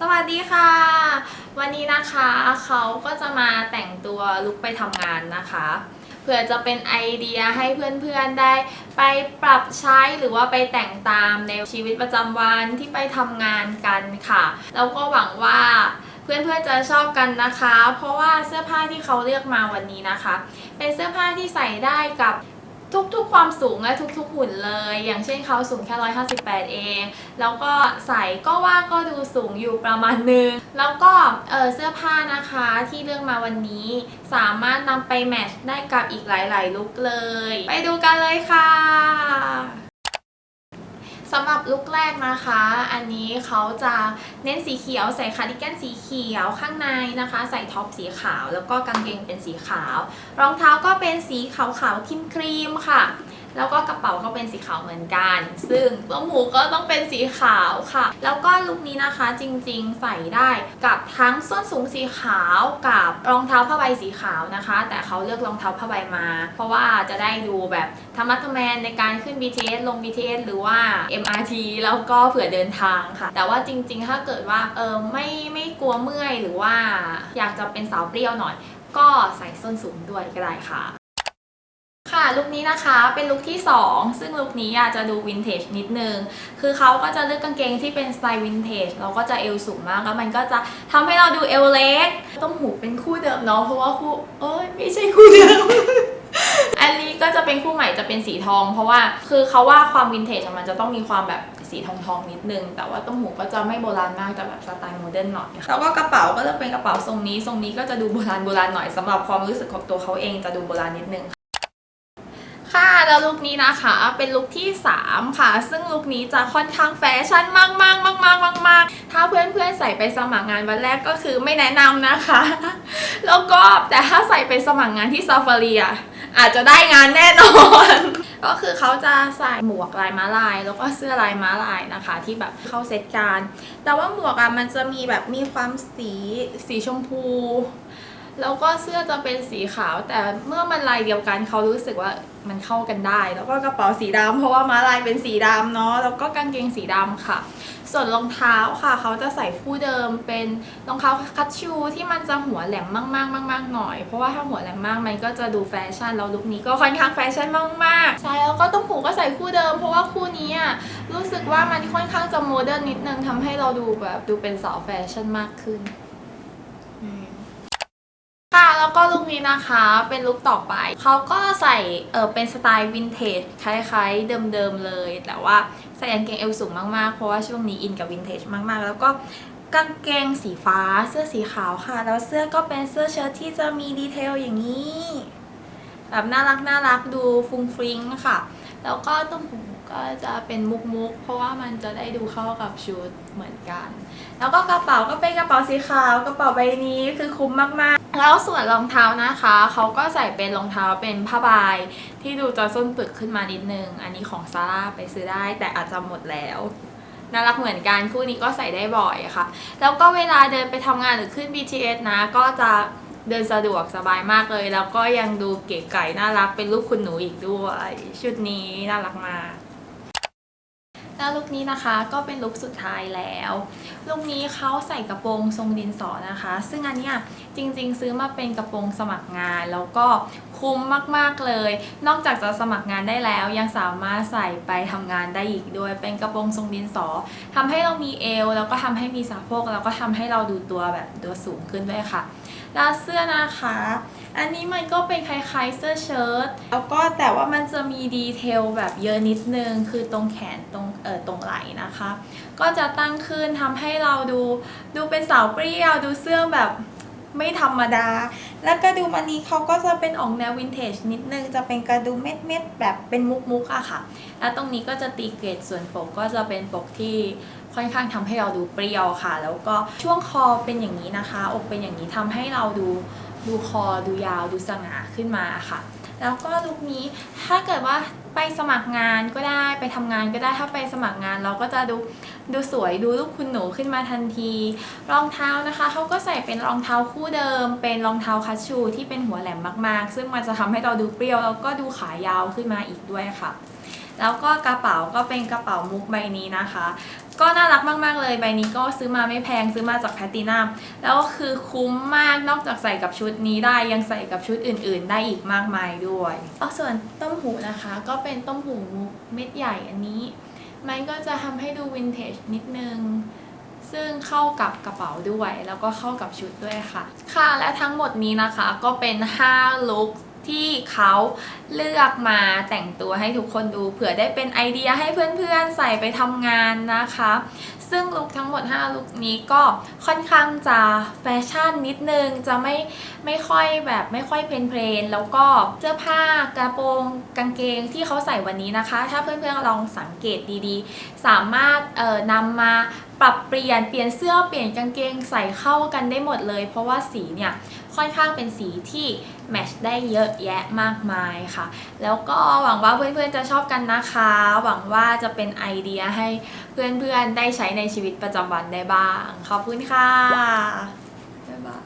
สวัสดีค่ะ วันนี้นะคะเขาก็จะมาแต่งตัวลุกไปทำงานนะคะ เพื่อจะเป็นไอเดียให้เพื่อนๆได้ไปปรับใช้หรือว่าไปแต่งตามในชีวิตประจำวันที่ไปทำงานกันค่ะ แล้วก็หวังว่าเพื่อนๆจะชอบกันนะคะ เพราะว่าเสื้อผ้าที่เขาเลือกมาวันนี้นะคะ เป็นเสื้อผ้าที่ใส่ได้กับ ทุกๆ ความสูงและทุกๆ หุ่นเลย อย่างเช่นเขาสูงแค่ 158 เอง แล้วก็ใส่ก็ว่าก็ดูสูงอยู่ประมาณนึง แล้วก็เเสื้อผ้านะคะที่เลือกมาวันนี้สามารถนำไปแมทช์ได้กับอีกหลายๆ ลุคเลย ไปดูกันเลยค่ะ สำหรับลุคแรกนะคะ อันนี้เขาจะเน้นสีเขียวใส่คาร์ดิแกนสีเขียวข้างในนะคะ ใส่ท็อปสีขาว แล้วก็กางเกงเป็นสีขาว รองเท้าก็เป็นสีขาวขาวครีมครีมๆค่ะ แล้วก็กระเป๋าก็เป็นสีขาวเหมือนกัน ซึ่งต้มหูก็ต้องเป็นสีขาวค่ะ แล้วก็ลุคนี้นะคะจริงๆใส่ได้กับทั้งส้นสูงสีขาวกับรองเท้าผ้าใบสีขาวนะคะ แต่เขาเลือกรองเท้าผ้าใบมา เพราะว่าจะได้ดูแบบธรรมะทแมนในการขึ้น BTS ลง BTS หรือว่า MRT แล้วก็เผื่อเดินทางค่ะ แต่ว่าจริงๆ ถ้าเกิดว่าเออไม่ไม่กลัวเมื่อยหรือว่าอยากจะเป็นสาวเปรี้ยวหน่อย ก็ใส่ส้นสูงด้วยก็ได้ค่ะ ค่ะลุคนี้นะคะเป็นลุคที่ 2 ซึ่งลุคนี้อาจจะดูวินเทจนิดนึง คือเขาก็จะเลือกกางเกงที่เป็นสไตล์วินเทจเราก็จะเอวสูงมากแล้วมันก็จะทำให้เราดูเอวเล็ก ต้องหูเป็นคู่เดิมเนาะเพราะว่าคู่เอ้ยไม่ใช่คู่เดิมอันนี้ก็จะเป็นคู่ใหม่จะเป็นสีทอง เพราะว่าคือเขาว่าความวินเทจอะมันจะต้องมีความแบบสีทองทองนิดนึง แต่ว่าต้มหูก็จะไม่โบราณมากแต่แบบสไตล์โมเดิร์นหน่อยแล้วก็กระเป๋าก็จะเป็นกระเป๋าทรงนี้ ทรงนี้ก็จะดูโบราณโบราณหน่อยสำหรับความรู้สึกของตัวเขาเองจะดูโบราณนิดนึงค่ะ แล้วลุคนี้นะคะ เป็นลุคที่ 3 ค่ะ ซึ่งลุคนี้จะค่อนข้างแฟชั่นมากๆมากๆมากถ้าเพื่อนๆใส่ไปสมัครงานวันแรกก็คือไม่แนะนำนะคะ แล้วก็แต่ถ้าใส่ไปสมัครงานที่ซาฟารีอะอาจจะได้งานแน่นอน ก็คือเขาจะใส่หมวกลายม้าลาย แล้วก็เสื้อลายม้าลายนะคะ ที่แบบเข้าเซตการ แต่ว่าหมวกอะมันจะมีแบบมีความสีสีชมพู แล้วก็เสื้อจะเป็นสีขาว แต่เมื่อมันลายเดียวกันเขารู้สึกว่ามันเข้ากันได้ แล้วก็กระเป๋าสีดำเพราะว่าม้าลายเป็นสีดำเนาะแล้วก็กางเกงสีดำค่ะ ส่วนรองเท้าค่ะเขาจะใส่คู่เดิมเป็นรองเท้าคัตชูที่มันจะหัวแหลมมากๆมากๆหน่อย เพราะว่าถ้าหัวแหลมมากมันก็จะดูแฟชั่นแล้วลุคนี้ก็ค่อนข้างแฟชั่นมากๆใช่แล้วก็ต้มหูก็ใส่คู่เดิม เพราะว่าคู่นี้อะรู้สึกว่ามันค่อนข้างจะโมเดิร์นนิดนึงทำให้เราดูแบบดูเป็นสาวแฟชั่นมากขึ้นค่ะ แล้วก็ลุคนี้นะคะเป็นลุคต่อไป เขาก็ใส่เออเป็นสไตล์วินเทจคล้ายๆเดิมๆเลย แต่ว่าใส่กางเกงเอวสูงมากๆ เพราะว่าช่วงนี้อินกับวินเทจมากๆ แล้วก็กางเกงสีฟ้าเสื้อสีขาวค่ะ แล้วเสื้อก็เป็นเสื้อเชิ้ตที่จะมีดีเทลอย่างนี้แบบน่ารักน่ารักดูฟุ้งฟริ้งค่ะ แล้วก็ต้มหูก็จะเป็นมุกมุกเพราะว่ามันจะได้ดูเข้ากับชุดเหมือนกัน แล้วก็กระเป๋าก็เป็นกระเป๋าสีขาวกระเป๋าใบนี้คือคุ้มมากๆ แล้วส่วนรองเท้านะคะเขาก็ใส่เป็นรองเท้าเป็นผ้าใบที่ดูจะส้นปึกขึ้นมานิดนึง อันนี้ของซาร่าไปซื้อได้แต่อาจจะหมดแล้วน่ารักเหมือนกันคู่นี้ก็ใส่ได้บ่อยค่ะ แล้วก็เวลาเดินไปทำงานหรือขึ้น BTS นะ ก็จะเดินสะดวกสบายมากเลย แล้วก็ยังดูเก๋ไก่น่ารักเป็นลูกคุณหนูอีกด้วย ชุดนี้น่ารักมาก แล้วลุคนี้นะคะก็เป็นลุคสุดท้ายแล้วลุคนี้เขาใส่กระโปรงทรงดินสอนะคะ ซึ่งอันเนี้ยจริงๆ ซื้อมาเป็นกระโปรงสมัครงาน แล้วก็คุ้มมากๆเลย นอกจากจะสมัครงานได้แล้ว ยังสามารถใส่ไปทำงานได้อีกด้วย เป็นกระโปรงทรงดินสอทำให้เรามีเอว แล้วก็ทำให้มีสะโพกแล้วก็ทำให้เราดูตัวแบบตัวสูงขึ้นด้วยค่ะแล้วเสื้อนะคะ อันนี้มันก็เป็นคล้ายๆเสื้อเชิ้ต แล้วก็แต่ว่ามันจะมีดีเทลแบบเยอะนิดนึง คือตรงแขนตรงเออตรงไหล่นะคะ ก็จะตั้งขึ้นทำให้เราดูดูเป็นสาวเปรี้ยว ดูเสื้อแบบ ไม่ธรรมดา แล้วก็ดูมันนี้เขาก็จะเป็นออกแนววินเทจนิดนึง จะเป็นกระดุมเม็ดเม็ดๆแบบเป็นมุกมุกๆอะค่ะ แล้วตรงนี้ก็จะตีเกรดส่วนปกก็จะเป็นปกที่ค่อนข้างทำให้เราดูเปรี้ยวค่ะ แล้วก็ช่วงคอเป็นอย่างนี้นะคะ อกเป็นอย่างนี้ทำให้เราดูดูคอดูยาวดูสง่าขึ้นมาค่ะ แล้วก็ลุคนี้ถ้าเกิดว่า ไปสมัครงานก็ได้ไปทำงานก็ได้ถ้าไปสมัครงานเราก็จะดูดูสวยดูลูกคุณหนูขึ้นมาทันที รองเท้านะคะเขาก็ใส่เป็นรองเท้าคู่เดิม เป็นรองเท้าคัชชูที่เป็นหัวแหลมมากๆ ซึ่งมันจะทำให้เราดูเปรี้ยวแล้วก็ดูขายาวขึ้นมาอีกด้วยค่ะ แล้วก็กระเป๋าก็เป็นกระเป๋ามุกใบนี้นะคะ ก็น่ารักมากๆเลยใบนี้ก็ซื้อมาไม่แพงซื้อมาจากแพตตินัมแล้วก็คือคุ้มมากนอกจากใส่กับชุดนี้ได้ยังใส่กับชุดอื่น ๆ ได้อีกมากมายด้วยเอาส่วนต้มหูนะคะ ก็เป็นต้มหูมุกเม็ดใหญ่อันนี้ มันก็จะทำให้ดูวินเทจนิดนึงซึ่งเข้ากับกระเป๋าด้วยแล้วก็เข้ากับชุดด้วยค่ะ ค่ะและทั้งหมดนี้นะคะก็เป็น 5 ลุค ที่เขาเลือกมาแต่งตัวให้ทุกคนดูเผื่อได้เป็นไอเดียให้เพื่อนๆใส่ไปทำงานนะคะ ซึ่งลุคทั้งหมด 5 ลุคนี้ก็ค่อนข้างจะแฟชั่นนิดนึงจะไม่ไม่ค่อยแบบไม่ค่อยเพลนเพลนแล้วก็เสื้อผ้ากระโปรงกางเกงที่เขาใส่วันนี้นะคะ ถ้าเพื่อนๆลองสังเกตดีๆ สามารถเอ่อนำมาปรับเปลี่ยนเปลี่ยนเสื้อเปลี่ยนกางเกงใส่เข้ากันได้หมดเลย เพราะว่าสีเนี่ย ค่อนข้างเป็นสีที่แมทชได้เยอะแยะมากมายค่ะ แล้วก็หวังว่าเพื่อนๆจะชอบกันนะคะ หวังว่าจะเป็นไอเดียให้เพื่อนๆได้ใช้ในชีวิตประจำวันได้บ้าง ขอบคุณค่ะบ๊ายบาย